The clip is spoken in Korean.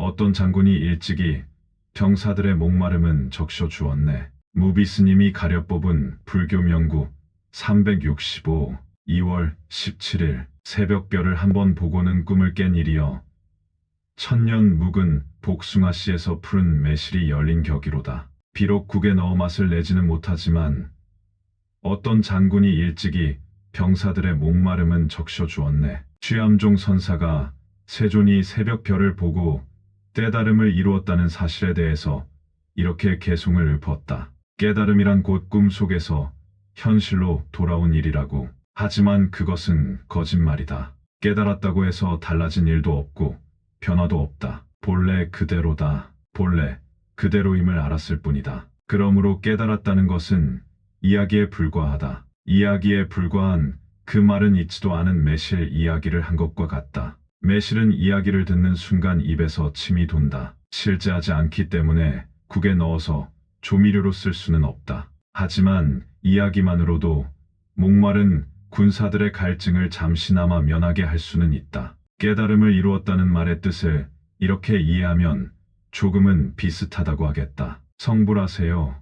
어떤 장군이 일찍이 병사들의 목마름은 적셔 주었네. 무비스님이 가려 뽑은 불교 명구 365 2월 17일 새벽별을 한번 보고는 꿈을 깬 일이여. 천년 묵은 복숭아씨에서 푸른 매실이 열린 격이로다. 비록 국에 넣어 맛을 내지는 못하지만 어떤 장군이 일찍이 병사들의 목마름은 적셔 주었네. 취암종 선사가 세존이 새벽별을 보고 깨달음을 이루었다는 사실에 대해서 이렇게 개송을 읊었다. 깨달음이란 곧 꿈 속에서 현실로 돌아온 일이라고. 하지만 그것은 거짓말이다. 깨달았다고 해서 달라진 일도 없고 변화도 없다. 본래 그대로다. 본래 그대로임을 알았을 뿐이다. 그러므로 깨달았다는 것은 이야기에 불과하다. 이야기에 불과한 그 말은 있지도 않은 매실 이야기를 한 것과 같다. 매실은 이야기를 듣는 순간 입에서 침이 돈다. 실제하지 않기 때문에 국에 넣어서 조미료로 쓸 수는 없다. 하지만 이야기만으로도 목마른 군사들의 갈증을 잠시나마 면하게 할 수는 있다. 깨달음을 이루었다는 말의 뜻을 이렇게 이해하면 조금은 비슷하다고 하겠다. 성불하세요.